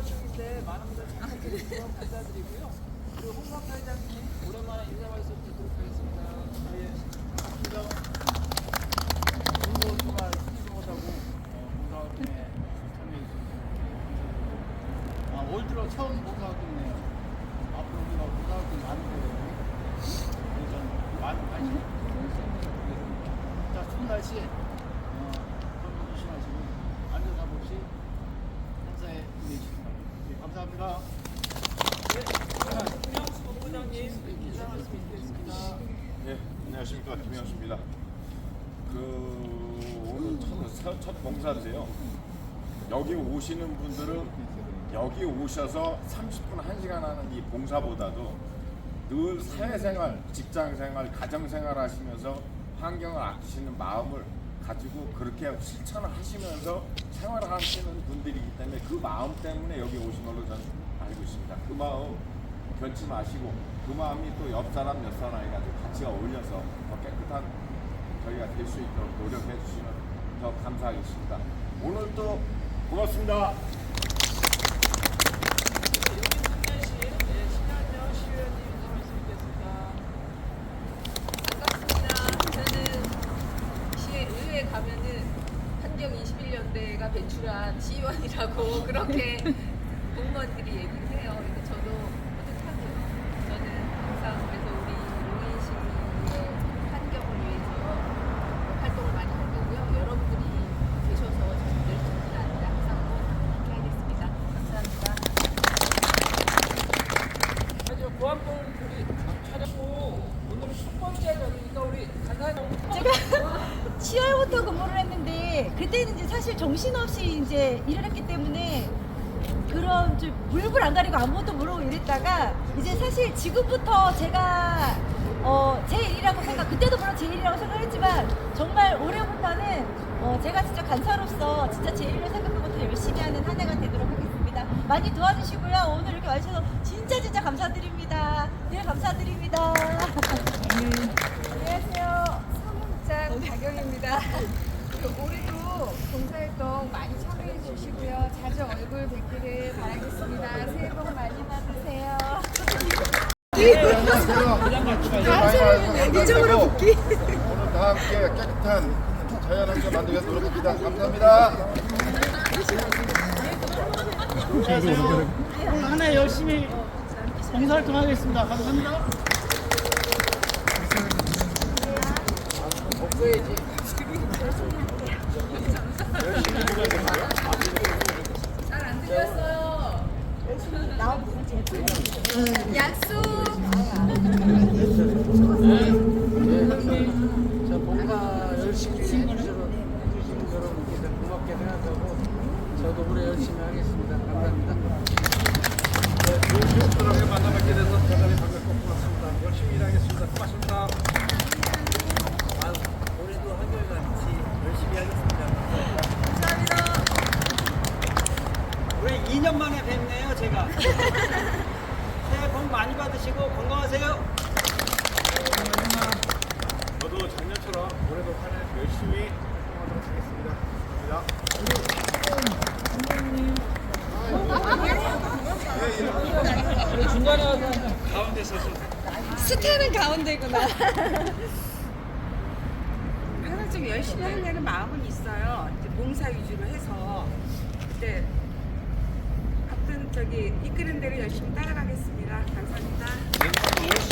활동인데 많은 분들 참여해 주셔서 감사드리고요. 그리고 홍박 사회장님 오랜만에 인사 말씀 드리도록 하겠습니다. 예, 정말 못하고 봉사활동에 참여해 주셔서. 아, 올 들어 처음 봉사활동이네요. 앞으로 우리가 봉사활동 많이 해요. 그래서 많은 관심 부탁드리겠습니다. 자, 추운 날씨에 어, 건강 조심하시고 안전사고 없이 행사에 임해주시기 바랍니다. 네, 감사합니다. 네, 김영수 본부장님 인사 말씀 드리겠습니다. 네, 안녕하십니까 김영수입니다. 그 오늘 첫, 첫 봉사인데요. 여기 오시는 분들은 여기 오셔서 30분 1시간 하는 이 봉사보다도 늘 사회생활, 직장생활, 가정생활 하시면서 환경을 아끼시는 마음을 가지고 그렇게 실천을 하시면서 생활을 하시는 분들이기 때문에 그 마음 때문에 여기 오신 걸로 저는 알고 있습니다. 그 마음 변치 마시고 그 마음이 또 옆 사람, 옆 사람이 가지고 같이 어울려서 더 깨끗한 저희가 될 수 있도록 노력해 주시면 더 감사하겠습니다. 오늘도 고맙습니다. 여기 순례시 예, 신현영 시의원님 인사 말씀 드리겠습니다. 반갑습니다. 저는 시의 의회에 가면은 환경 21년대가 배출한 시의원이라고 그렇게 공무원들이 얘기를 해요. 그러니까 저도 뿌듯하고요. 저는 항상 그래서 우리 용인 시의 환경을 위해서 활동을 많이 할 거고요. 여러분들이 계셔서 저는 늘 돕니다. 항상 함께 하겠습니다. 감사합니다. 아주 보안봉 우리 촬영고 오늘 첫 번째 날이니까 우리 간사님 제가 10월부터 근무를 했는데 그때는 이제 사실 정신없이 이제 일을 했기 때문에 그런 좀 물불 안 가리고 아무것도 모르고 이랬다가 이제 사실 지금부터 제가 어, 제 일이라고 생각 그때도 물론 제 일이라고 생각했지만 정말 올해부터는 어, 제가 진짜 간사로서 진짜 제 일로 생각하고 더 열심히 하는 한 해가 되도록 하겠습니다. 많이 도와주시고요. 오늘 이렇게 와주셔서 진짜 진짜 감사드립니다. 늘 감사드립니다. 안녕하세요. 사무장 박영입니다. 올해도 봉사활동 많이 참여해 주시고요. 자주 얼굴 뵙기를 바라겠습니다. 새해 복 많이 받으세요. 안녕하세요. 이쪽으로 복귀. 오늘 다 함께 깨끗한 자연 환경 만들기 위해서 노력합니다. 감사합니다. 오늘 한 해 열심히 봉사활동 하겠습니다. 감사합니다. 생각하고 저도 올해 열심히 하겠습니다. 감사합니다. 네, 좋은 친구들하고 만나뵙게 돼서 대단히 반갑고 고맙습니다. 2년 만에 뵙네요, 제가. 새해 복 많이 받으시고 건강하세요. 저도 작년처럼 올해도 한해 열심히 활동하도록 하겠습니다. 감사합니다. 스타는 가운데구나. 항상 좀 열심히 하려는 마음은 있어요. 이제 봉사 위주로 해서 저기 이끄는 대로 열심히 따라가겠습니다. 감사합니다.